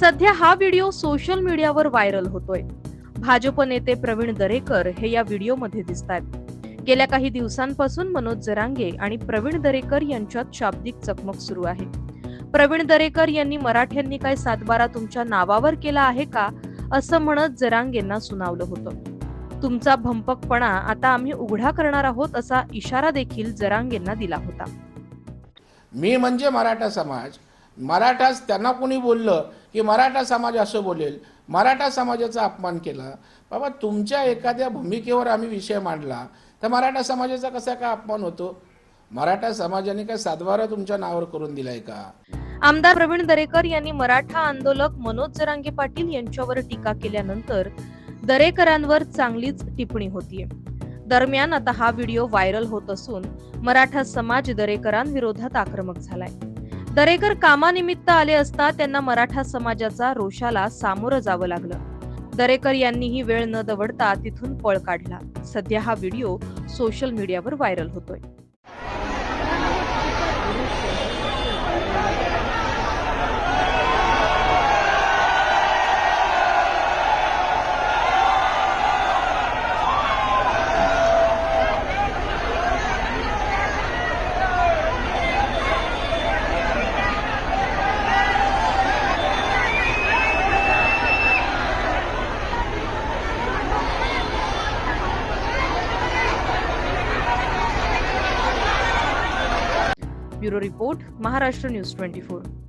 सध्या हा video social मीडियावर व्हायरल होतोय. भाजप नेते प्रवीण दरेकर हे या व्हिडिओमध्ये दिसत आहेत गेल्या काही दिवसांपासून मनोज जरांगे आणि प्रवीण दरेकर यांच्यात शाब्दिक चकमक सुरू आहे. प्रवीण दरेकर यांनी मराठ्यांनी काय सातबारा तुमच्या नावावर केला आहे का? असं म्हणत जरांगेंना सुनावलं होतं. तुमचा भंपकपणा आता आम्ही उघडा करणार आहोत असा इशारा देखील जरांगेंना दिला होता. मी म्हणजे मराठा समाज. मराठा त्यांना कोणी बोललं की मराठा समाज असं बोलेल मराठा समाजाचा अपमान केला बाबा तुमच्या एखाद्या भूमिकेवर आम्ही विषय मांडला तर मराठा समाजाचा कसा काय अपमान होतो? मराठा समाजाने काय सातबारा तुमच्या नावावर करून दिलाय का? आमदार प्रवीण दरेकर यांनी मराठा आंदोलक मनोज जरांगे पाटील यांच्यावर टीका केल्यानंतर दरेकरांवर चांगलीच टिप्पणी होतीये. दरम्यान आता हा व्हिडिओ व्हायरल होत असून मराठा समाज दरेकरांविरोधात आक्रमक झालाय. दरेकर कामानिमित्त आले असता त्यांना मराठा समाजाचा रोषाला सामोरं जावं लागलं. दरेकर यांनीही वेळ न दवडता तिथून पळ काढला. सध्या हा व्हिडिओ सोशल मीडियावर व्हायरल होतोय. Bureau Report, Maharashtra News 24.